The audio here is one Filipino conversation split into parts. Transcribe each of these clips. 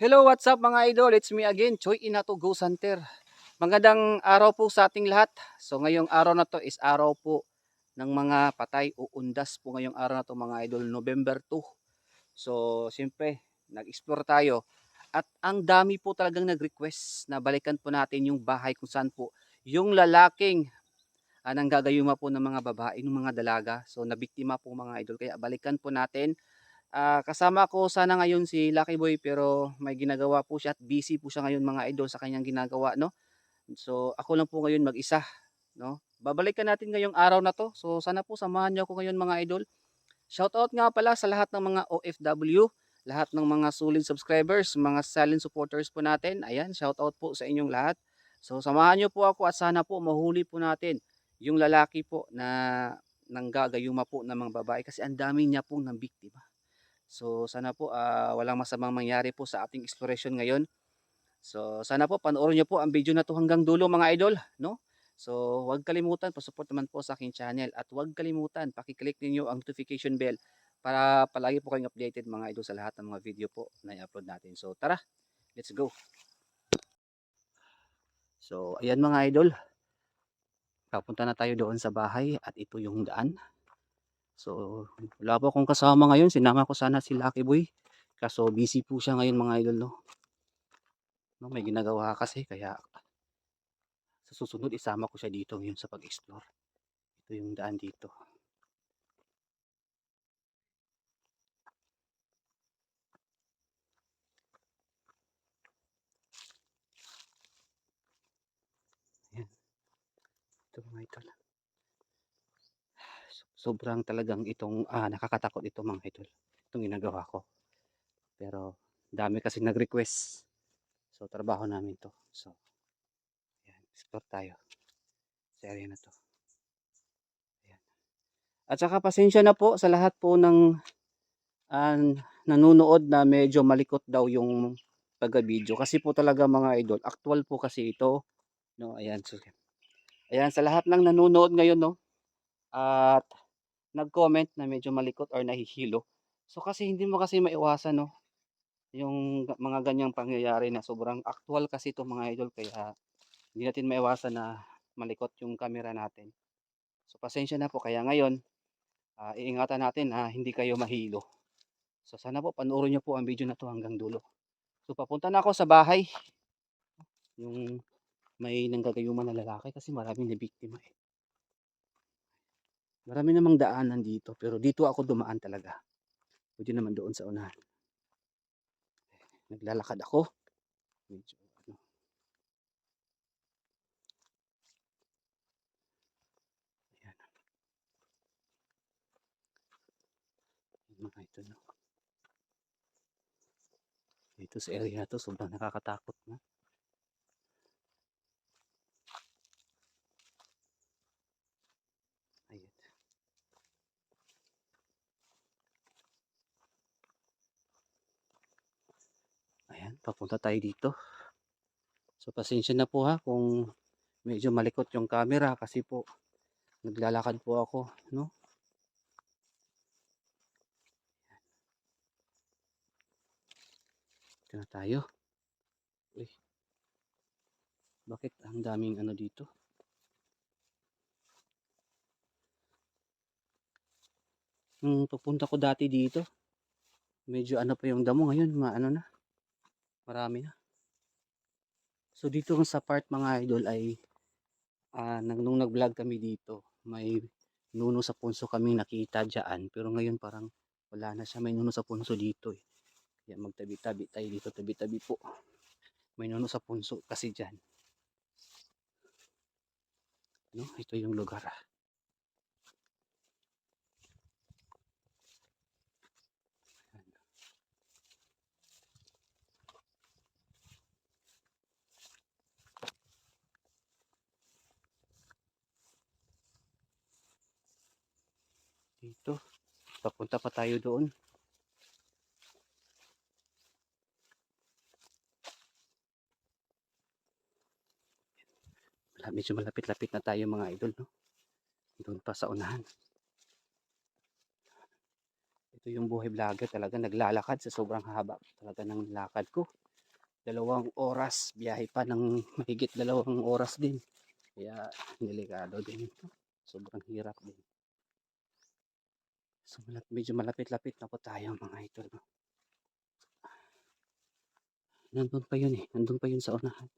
Hello, what's up mga idol? It's me again, Choi Inato Ghost Hunter. Magandang araw po sa ating lahat. So ngayong araw na to is araw po ng mga patay o undas po ngayong araw na to mga idol, November 2. So siyempre, nag-explore tayo. At ang dami po talagang nag-request na balikan po natin yung bahay kung saan po yung lalaking uh, nanggagayuma po ng mga babae, ng mga dalaga. So nabiktima po mga idol. Kaya balikan po natin. Ah, kasama ko sana ngayon si Lucky Boy pero may ginagawa po siya at busy po siya ngayon mga idol sa kanyang ginagawa no. So ako lang po ngayon mag-isa no. Babalikan natin ngayong araw na to. So sana po samahan niyo ako ngayon mga idol. Shoutout nga pala sa lahat ng mga OFW, lahat ng mga solid subscribers, mga silent supporters po natin. Ayan, shoutout po sa inyong lahat. So samahan niyo po ako at sana po mahuli po natin yung lalaki po na nanggagayuma po ng mga babae kasi ang dami niya pong nang biktima. So sana po ah, walang masamang mangyari po sa ating exploration ngayon. So sana po panoorin niyo po ang video na to hanggang dulo mga idol, no? So huwag kalimutan, pa-support naman po sa aking channel at huwag kalimutan, paki-click niyo ang notification bell para palagi po kayong updated mga idol sa lahat ng mga video po na i-upload natin. So tara, let's go. So ayan mga idol, papunta na tayo doon sa bahay at ito yung daan. So, wala po akong kasama ngayon. Sinama ko sana si Lucky Boy. Kaso busy po siya ngayon mga idol, no? no may ginagawa kasi kaya sa susunod isama ko siya dito ngayon sa pag-explore. Ito yung daan dito. Ayan. Ito mga idol sobrang talagang itong ah, nakakatakot ito mga idol itong ginagawa ko. Pero dami kasi nag-request. So trabaho namin to. So ayan, explore tayo. Sa area na to. Ayan. at saka pasensya na po sa lahat po ng uh, nanonood na medyo malikot daw yung pagka-video kasi po talaga mga idol actual po kasi ito no? Ayan so ayan sa lahat ng nanonood ngayon no? At nag-comment na medyo malikot or nahihilo. So kasi hindi mo kasi maiwasan no yung mga ganyang pangyayari na sobrang actual kasi ito mga idol kaya hindi natin maiwasan na malikot yung camera natin. So pasensya na po kaya ngayon uh, iingatan natin na hindi kayo mahilo. So sana po panoorin niyo po ang video na to hanggang dulo. So papunta na ako sa bahay. Yung may nanggagayuman na lalaki kasi maraming na biktima eh. Marami namang daanan dito, pero dito ako dumaan talaga. Pwede naman doon sa unahan. Naglalakad ako. Medyo ano. Ayan. Mga ito no. Dito sa area na to, sobrang nakakatakot na. Ayan. Ayan, papunta tayo dito. So pasensya na po ha kung medyo malikot yung camera kasi po naglalakad po ako, no? Ito na tayo. Uy. Bakit ang daming ano dito? Nung pupunta ko dati dito, medyo ano pa yung damo ngayon, maano na. Marami na. So dito sa part mga idol ay uh, nung nag-vlog kami dito, may nuno sa punso kami nakita diyan, pero ngayon parang wala na siya, may nuno sa punso dito eh. Kaya magtabi-tabi tayo dito, tabi-tabi po. May nuno sa punso kasi diyan. No, ito yung lugar. Ah. dito papunta pa tayo doon medyo malapit-lapit na tayo mga idol, no? Doon pa sa unahan. Ito yung buhay vlogger talaga naglalakad sa sobrang haba talaga ng lakad ko. Dalawang oras, biyahe pa ng mahigit dalawang oras din. Kaya delikado din ito. Sobrang hirap din. So medyo malapit-lapit na po tayo mga idol. No? Nandun pa yun eh. Nandun pa yun sa unahan.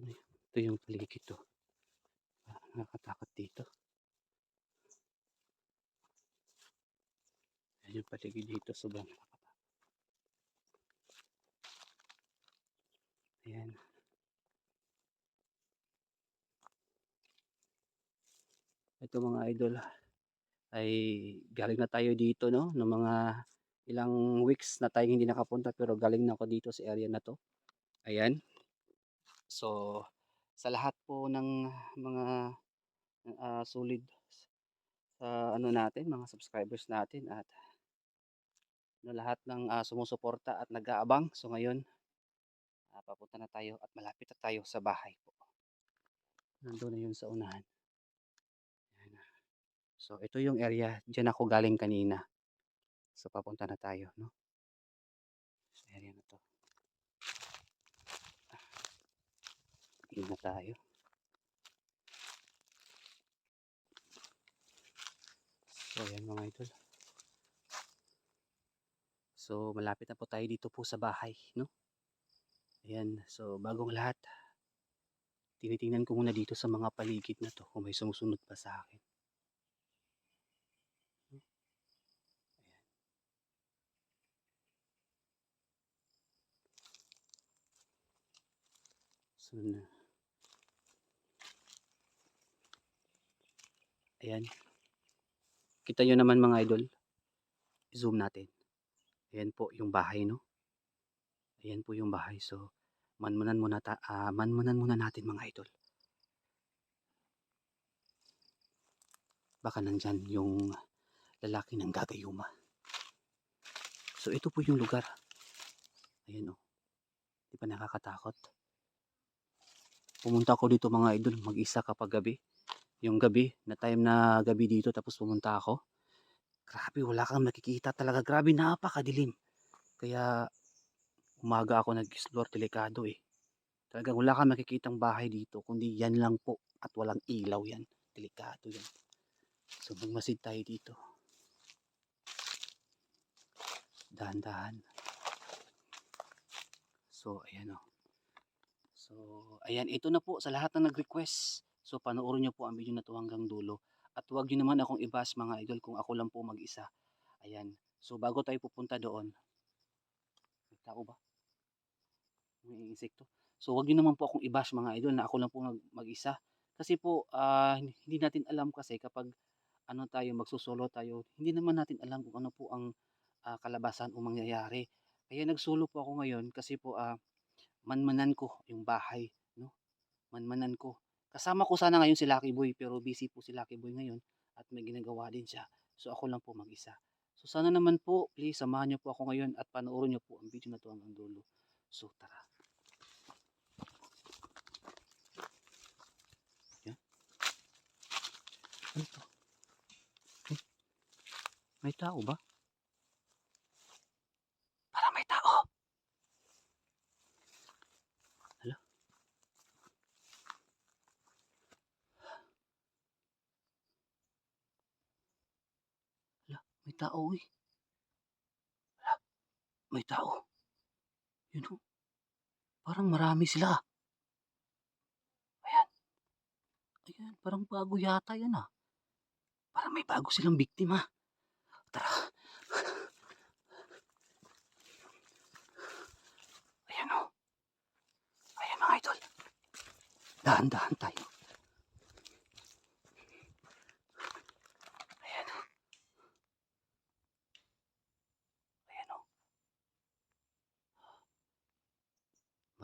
Ano yun? Ito yung paligid to. Ah, Nakakatakot dito. Ayan yung paligid dito. Sobrang nakakatakot. Ayan. Ito mga idol ay galing na tayo dito no ng mga ilang weeks na tayo hindi nakapunta pero galing na ako dito sa area na to. Ayan. So sa lahat po ng mga ah, solid sa ano natin, mga subscribers natin at no, lahat ng ah, sumusuporta at nag-aabang. So ngayon, ah, papunta na tayo at malapit na tayo sa bahay po. Nandun na yun sa unahan. So ito yung area, diyan ako galing kanina. So papunta na tayo, no? Sa area na to. Yun na tayo. So, ayan mga idol. So, malapit na po tayo dito po sa bahay, no? Ayan, so bagong lahat. Tinitingnan ko muna dito sa mga paligid na to kung may sumusunod pa sa akin. So, na. Ayan. Kita nyo naman mga idol. Zoom natin. Ayan po yung bahay, no? Ayan po yung bahay. So, manmanan muna, ta ah, manmanan muna natin mga idol. Baka nandyan yung lalaki ng gagayuma. So, ito po yung lugar. Ayan, oh. Di ba nakakatakot? Pumunta ako dito mga idol, mag-isa kapag gabi. Yung gabi, na time na gabi dito, tapos pumunta ako. Grabe, wala kang makikita talaga. Grabe, napakadilim. Kaya, umaga ako nag-explore, delikado eh. Talagang wala kang makikitang bahay dito, kundi yan lang po. At walang ilaw yan. Delikado yan. So, magmasid tayo dito. Dahan-dahan. So, ayan o. So, ayan, ito na po sa lahat na nag-request. So, panoorin nyo po ang video na to hanggang dulo. At huwag nyo naman akong ibas mga idol kung ako lang po mag-isa. Ayan. So, bago tayo pupunta doon. May tao ba? May insekto. So, huwag nyo naman po akong ibas mga idol na ako lang po mag- mag-isa. Kasi po, ah, hindi natin alam kasi kapag ano tayo, magsusolo tayo, hindi naman natin alam kung ano po ang ah, kalabasan o mangyayari. Kaya nagsulo po ako ngayon kasi po ah, manmanan ko yung bahay, no? Manmanan ko. Kasama ko sana ngayon si Lucky Boy pero busy po si Lucky Boy ngayon at may ginagawa din siya. So ako lang po mag-isa. So sana naman po, please samahan niyo po ako ngayon at panoorin niyo po ang video na to hanggang dulo. So tara. Yan. Ano to? May tao ba? Parang may tao. Hala. Hala, may tao eh. Hala, may tao. Yun oh. Parang marami sila. Ayan. Ayan, parang bago yata yan ah. Parang may bago silang biktima. Tara. Ayan o. Ayan mga idol. Dahan-dahan tayo.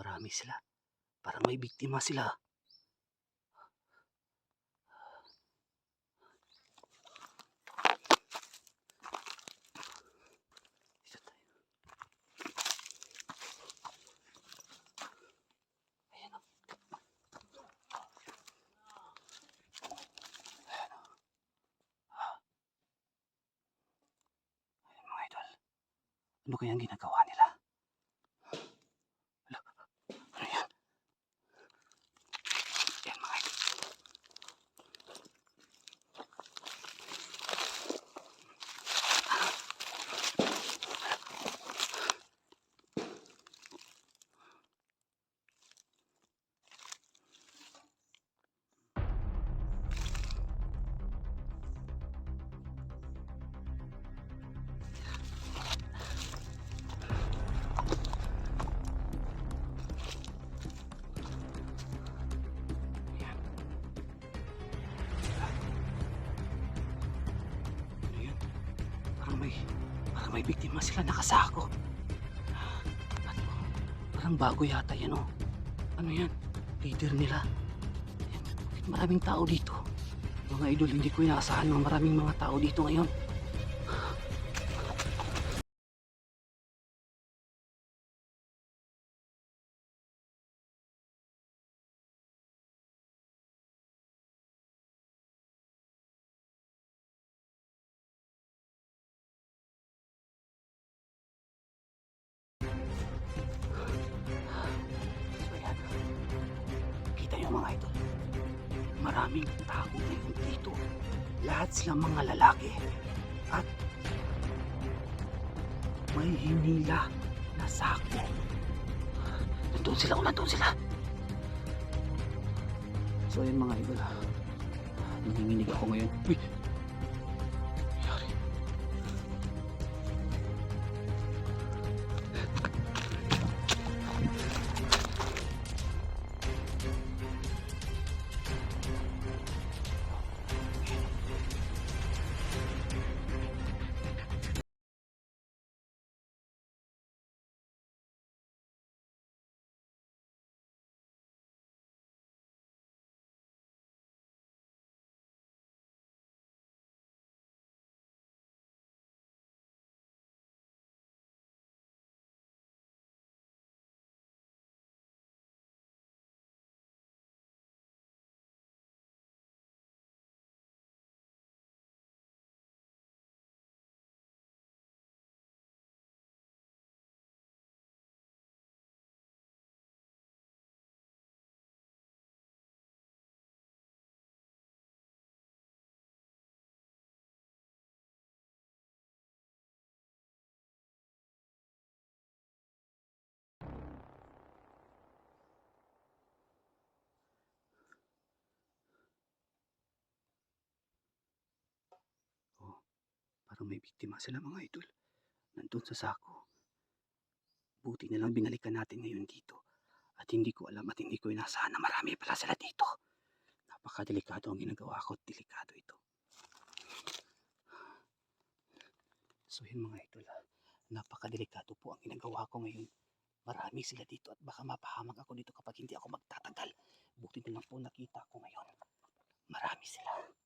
Marami sila. Parang may biktima sila. Ano kaya ang ginagawa? Parang may biktima sila nakasako. At parang bago yata yan oh. Ano yan? Leader nila. Bakit maraming tao dito? Mga idol, hindi ko inaasahan na maraming mga tao dito ngayon. Maraming tao ngayon dito. Lahat sila mga lalaki. At may hinila na sako. Nandun sila o nandun sila. So yun mga idol. Nanginginig ako ngayon. Uy! Parang may biktima sila mga idol. Nandun sa sako. Buti na lang binalikan natin ngayon dito. At hindi ko alam at hindi ko inasahan na marami pala sila dito. Napakadelikado ang ginagawa ko at delikado ito. So yun mga idol. ah. Napakadelikado po ang ginagawa ko ngayon. Marami sila dito at baka mapahamak ako dito kapag hindi ako magtatagal. Buti na lang po nakita ko ngayon. Marami sila.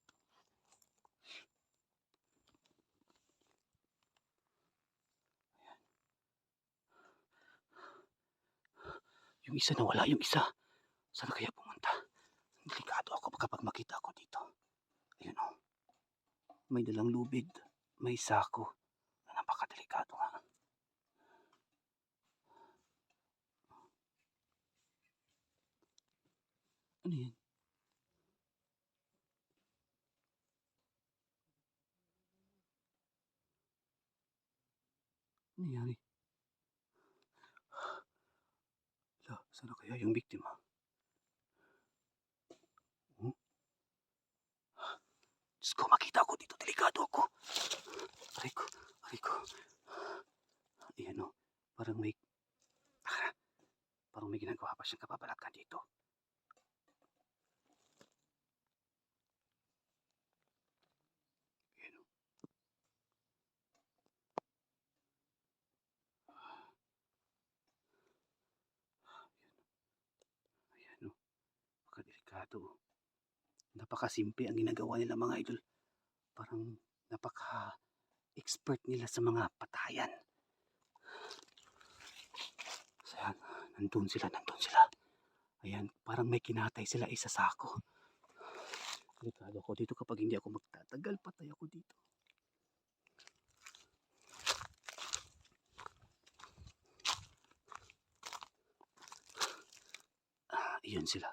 Yung isa nawala, yung isa. Saan kaya pumunta? Delikado ako kapag makita ako dito. Ayun o. May dalang lubid. May sako. Napakadelikado nga. Ano yan? Ano? Ala, sana kaya yung biktima? Hmm? Diyos ko, makita ako dito. Delikado ako. Aray ko, aray ko. Ayan o, parang may... Ah, parang may ginagawa pa siyang kababalaghan dito. dito. Napakasimple ang ginagawa nila mga idol. Parang napaka-expert nila sa mga patayan. So yan, nandun sila, nandun sila. Ayan, parang may kinatay sila isa sa ako. Delikado ako dito kapag hindi ako magtatagal, patay ako dito. Ah, iyon sila.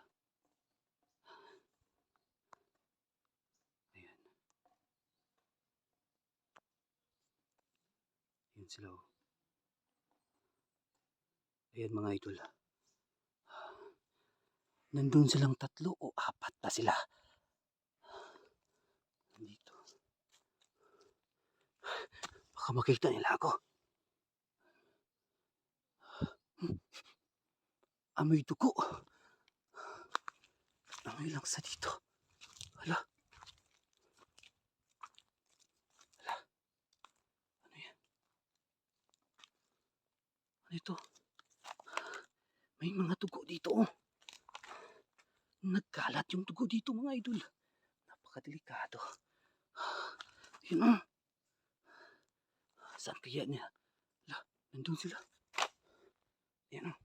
Iyon sila. oh. Ayan mga idol. Nandun silang tatlo o apat pa sila. Dito. Baka makita nila ako. Amoy dugo. Amoy lang sa dito. Hala. Ano yan? Ano ito? May mga dugo dito. Oh. Nagkalat yung dugo dito mga idol. Napakadelikado. Yun oh. Saan kaya niya? Hala, nandun sila. Yan oh.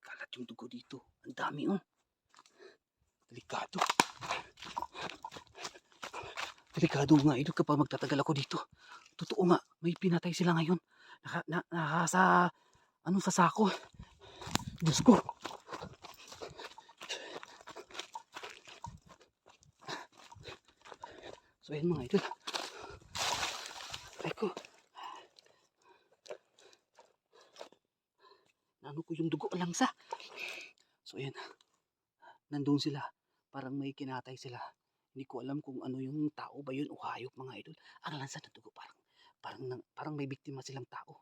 Kalat yung dugo dito. Ang dami oh. Delikado. Delikado mga idol kapag magtatagal ako dito. Totoo nga, may pinatay sila ngayon. Naka, na, naka sa, ano sa sako. Diyos ko. So ayun mga idol. Ay ko. Ko yung dugo langsa. So ayan. Nandun sila. Parang may kinatay sila. Hindi ko alam kung ano yung tao ba yun o hayop mga idol. Ang lansa ng dugo parang parang nang- parang may biktima silang tao.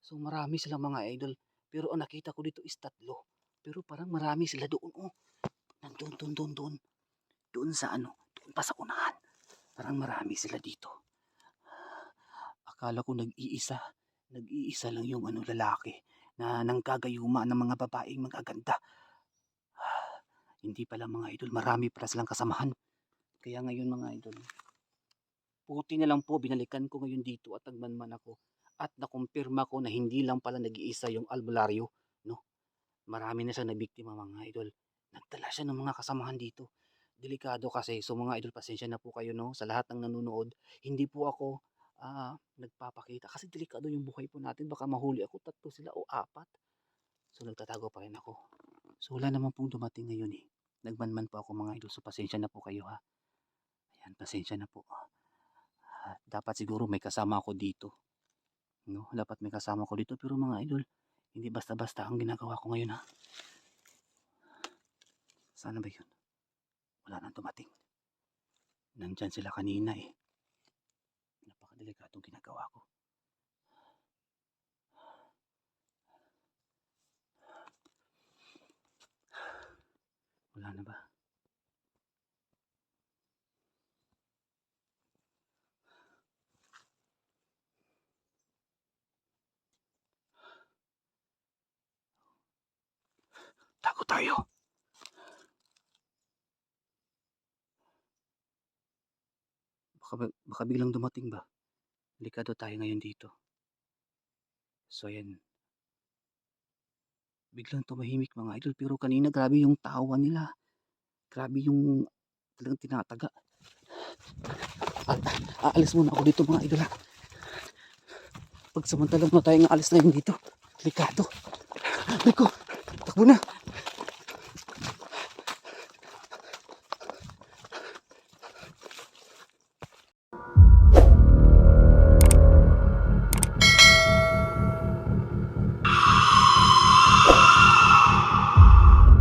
So marami silang mga idol. Pero ang nakita ko dito is tatlo. Pero parang marami sila doon. Oh. Nandun, doon, doon, doon. Doon sa ano, doon pa sa unahan. Parang marami sila dito. Akala ko nag-iisa. Nag-iisa lang yung ano lalaki na nanggagayuma ng mga babaeng magaganda. Hindi pala mga idol, marami pala silang kasamahan. Kaya ngayon mga idol, puti na lang po binalikan ko ngayon dito at nagmanman ako at nakumpirma ko na hindi lang pala nag-iisa yung albularyo, no? Marami na siya na biktima mga idol. Nagdala siya ng mga kasamahan dito. Delikado kasi, so mga idol, pasensya na po kayo, no? Sa lahat ng nanonood, hindi po ako ah, nagpapakita kasi delikado yung buhay po natin. Baka mahuli ako, tatlo sila o apat. So nagtatago pa rin ako. So wala naman pong dumating ngayon eh. Nagmanman po ako mga idol, so pasensya na po kayo ha. Ayan, pasensya na po. Dapat siguro may kasama ako dito. No, dapat may kasama ko dito pero mga idol, hindi basta-basta ang ginagawa ko ngayon ha. Sana ba yun? Wala nang dumating. Nandyan sila kanina eh. Napakadelikadong ginagawa ko. Wala na ba? Tayo. Baka, ba- baka biglang dumating ba? Delikado tayo ngayon dito. So ayan. Biglang tumahimik mga idol pero kanina grabe yung tawa nila. Grabe yung talagang tinataga. At, aalis muna ako dito mga idol ha. Pagsamantalang na tayong aalis na yun dito. Delikado. Liko, takbo na.